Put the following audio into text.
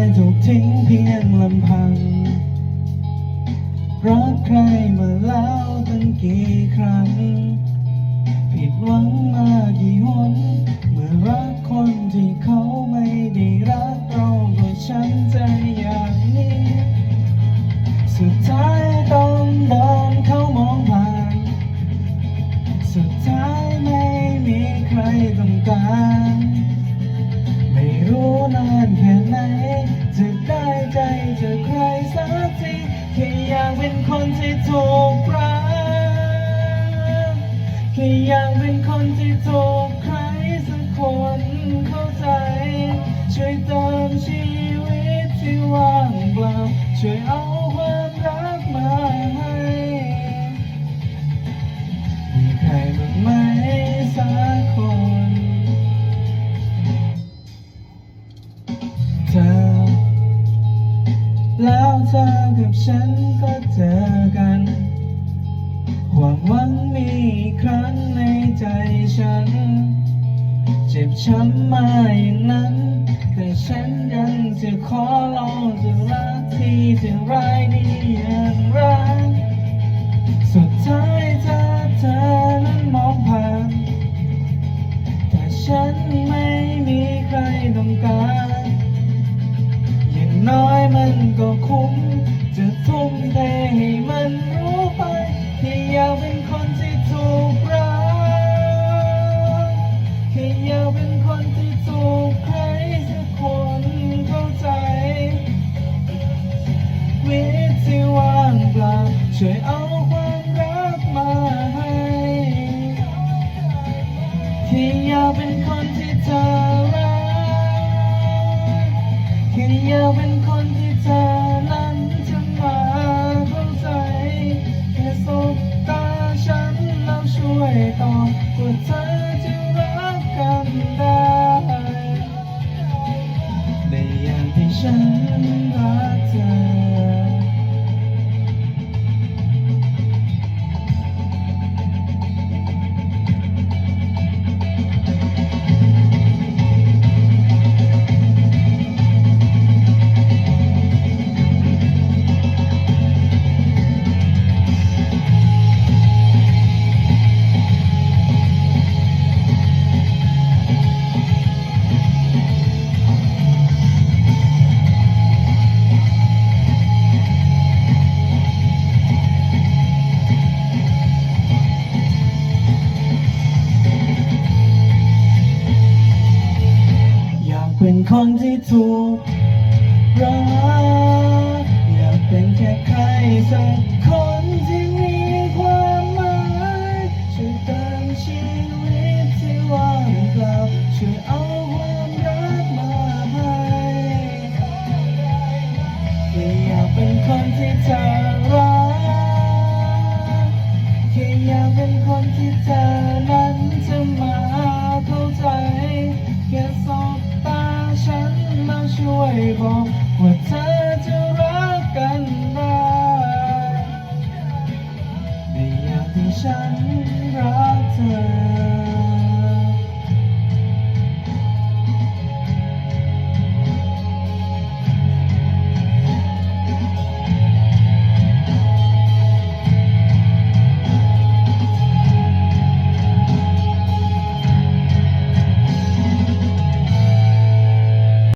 ยถูกทิ้งเพียงลำพัง รักใครมาแล้วตั้งกี่ครั้ง ผิดหวังมากี่หน เมื่อรักคนที่เขาไม่ได้รักเราก็ช้ำใจอย่างนี้ สุดท้ายต้องโดนเขามองผ่าน สุดท้ายไม่มีใครต้องการ ถูกรักแค่อยากเป็นคนที่ถูกใครสักคนเข้าใจ ช่วยเติมชีวิตที่ว่างเปล่าช่วยเอาความรักมาให้มีใครบ้างไหมสัก แล้วเธอกับฉันก็เจอกัน หวังหวังมีอีกครั้งในใจฉัน เจ็บช้ำมาอย่างนั้น แต่ฉันยังจะขอลองจะรักที่จะร้ายดีอย่างรักสุดท้ายเธอเธอนั้นมองผ่านแต่ฉันไม่มีใครต้องการ น้อยมันก็คุ้ม จะทุ่มเทให้มันรู้ไปที่อยากเป็นคนที่ถูกรักแค่อยากเป็นคนที่ถูกใครสักคนเข้าใจ วิตที่ว่างเปล่าช่วยเอาความรักมาให้ที่อยากเป็น อยากเป็นคนที่เธอนั้นจะมาเข้าใจแค่สบตาฉันแล้วช่วยตอบ คนที่ถูกรักอยากเป็นแค่ใครสักคนที่มีความหมายช่วยเติมชีวิตที่ว่างเปล่าช่วยเอาความรักมาให้แค่อยากเป็นคนที่เธอรักแค่อยากเป็นคนที่เธอนั้นจะมา ช่วยบอก